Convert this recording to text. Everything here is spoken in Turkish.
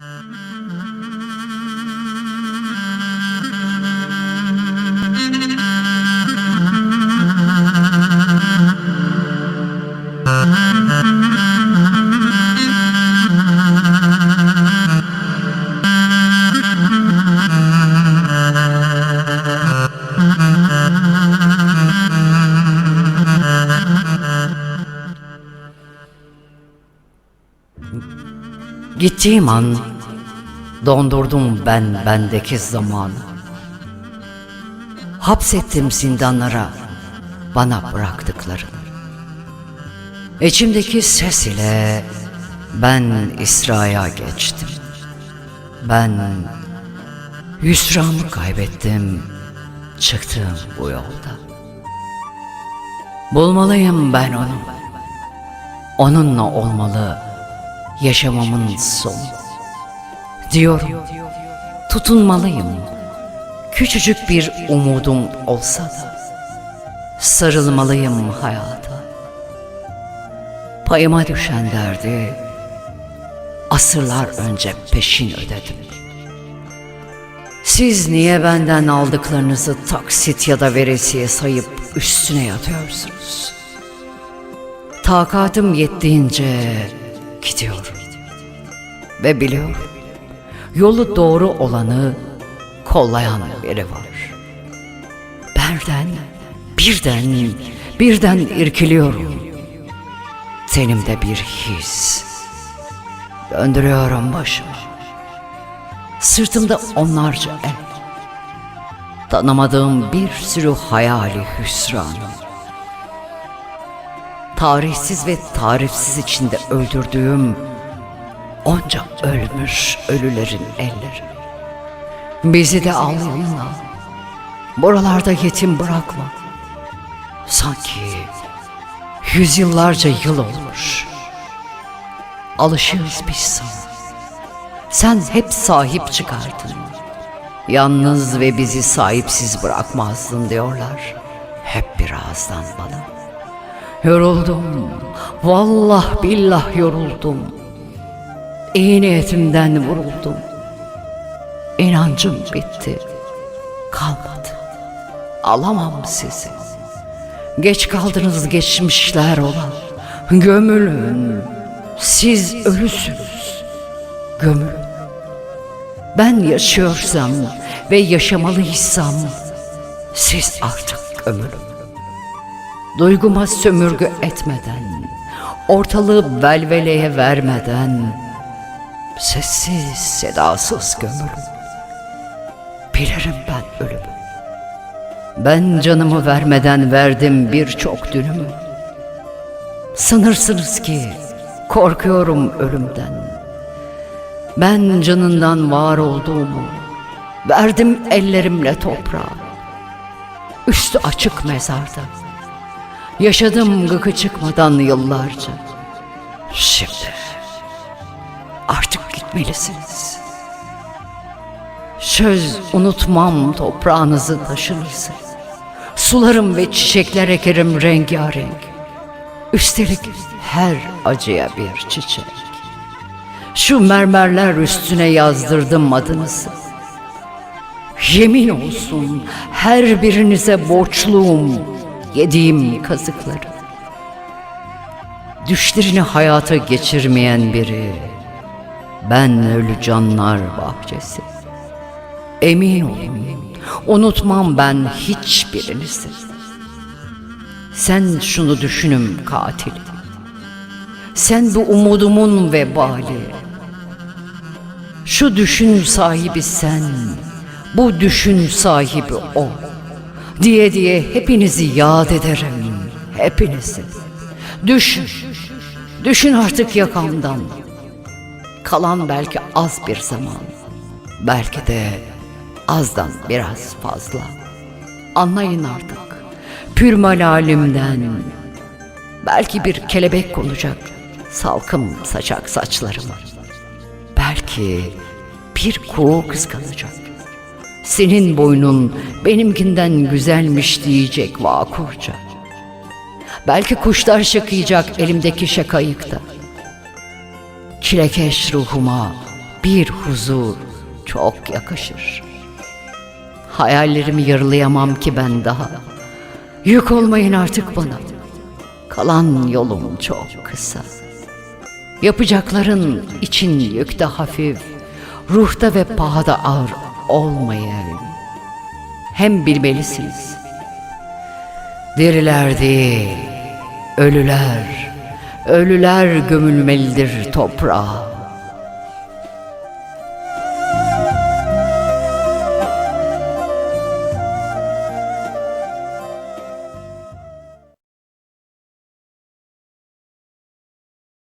Mm-hmm. Gittiğim an dondurdum ben bendeki zamanı. Hapsettim zindanlara bana bıraktıklarını. İçimdeki ses ile ben İsra'ya geçtim. Ben hüsranı kaybettim çıktığım bu yolda. Bulmalıyım ben onu. Onunla olmalı yaşamamın sonu. Diyorum, tutunmalıyım. Küçücük bir umudum olsa da sarılmalıyım hayata. Payıma düşen derdi asırlar önce peşin ödedim. Siz niye benden aldıklarınızı taksit ya da veresiye sayıp üstüne yatıyorsunuz? Takatım yettiğince gidiyorum. Ve biliyorum, yolu doğru olanı kollayan biri var. Birden, birden, birden irkiliyorum. Tenimde bir his. Döndürüyorum başımı. Sırtımda onlarca el. Tanımadığım bir sürü hayali hüsranım. Tarihsiz ve tarifsiz içinde öldürdüğüm onca ölmüş ölülerin elleri. Bizi de al yanına. Buralarda yetim bırakma. Sanki yüzyıllarca yıl olmuş. Alışığız biz sana. Sen hep sahip çıkardın. Yalnız ve bizi sahipsiz bırakmazdın diyorlar. Hep bir ağızdan bana. Yoruldum. Vallah billah yoruldum. İyi niyetimden vuruldum. İnancım bitti. Kalmadı. Alamam sizi. Geç kaldınız geçmişler olan. Gömülün. Siz ölüsünüz. Gömülün. Ben yaşıyorsam ve yaşamalıysam siz artık gömülün. Duyguma sömürgü etmeden, ortalığı velveleye vermeden, sessiz sedasız gömülüm. Bilirim ben ölümü. Ben canımı vermeden verdim birçok dünümü. Sanırsınız ki korkuyorum ölümden. Ben canından var olduğumu verdim ellerimle toprağa. Üstü açık mezarda. Yaşadım gıkı çıkmadan yıllarca. Şimdi artık gitmelisiniz. Söz unutmam toprağınızı taşınızı. Sularım ve çiçekler ekerim rengarenk. Üstelik her acıya bir çiçek. Şu mermerler üstüne yazdırdım adınızı. Yemin olsun her birinize borçluyum yediğim kazıkları. Düşlerini hayata geçirmeyen biri. Ben ölü canlar bahçesi. Emin olun unutmam ben hiçbirinizi. Sen şunu düşünüm katil. Sen bu umudumun vebali. Şu düşün sahibi sen, bu düşün sahibi o. Diye diye hepinizi yad ederim, hepinizi. Düşün, düşün artık yakamdan. Kalan belki az bir zaman, belki de azdan biraz fazla. Anlayın artık, pürmalalimden. Belki bir kelebek konacak, salkım saçak saçlarıma. Belki bir kuğu kıskanacak. Senin boynun benimkinden güzelmiş diyecek vakurca. Belki kuşlar şakıyacak elimdeki şakayıkta. Çilekeş ruhuma bir huzur çok yakışır. Hayallerimi yarılayamam ki ben daha. Yük olmayın artık bana. Kalan yolum çok kısa. Yapacakların için yükte hafif, ruhta ve pahada ağır olmayın. Hem bilmelisiniz. Diriler değil, ölüler, ölüler gömülmelidir toprağa.